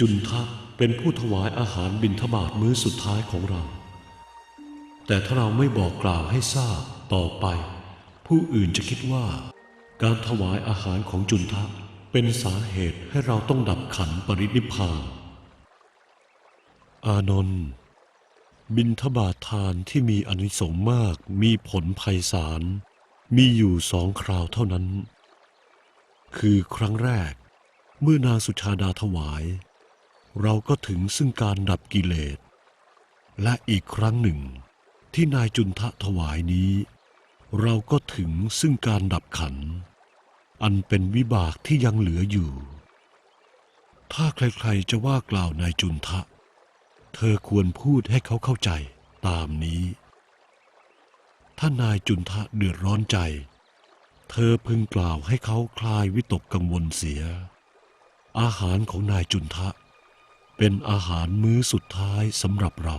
จุนทะเป็นผู้ถวายอาหารบิณฑบาตมื้อสุดท้ายของเรา แต่ถ้าเราไม่บอกกล่าวให้ทราบต่อไป ผู้อื่นจะคิดว่า การถวายอาหารของจุนทะเป็นสาเหตุให้เราต้องดับขันปรินิพพาน อานนท์บิณฑบาตทานที่มีอนิสงส์มากมีผลไพศาลมีอยู่สองคราวเท่านั้น คือครั้งแรก เมื่อนางสุชาดาถวาย เราก็ถึงซึ่งการดับกิเลส และอีกครั้งหนึ่ง ที่นายจุนทะถวายนี้ เราก็ถึงซึ่งการดับขัน อันเป็นวิบากที่ยังเหลืออยู่ ถ้าใครๆจะว่ากล่าวนายจุนทะ เธอควรพูดให้เขาเข้าใจตามนี้ ถ้านายจุนทะเดือดร้อนใจ เธอพึงกล่าวให้เขาคลายวิตกกังวลเสีย อาหารของนายจุนทะ เป็นอาหารมื้อสุดท้ายสำหรับเรา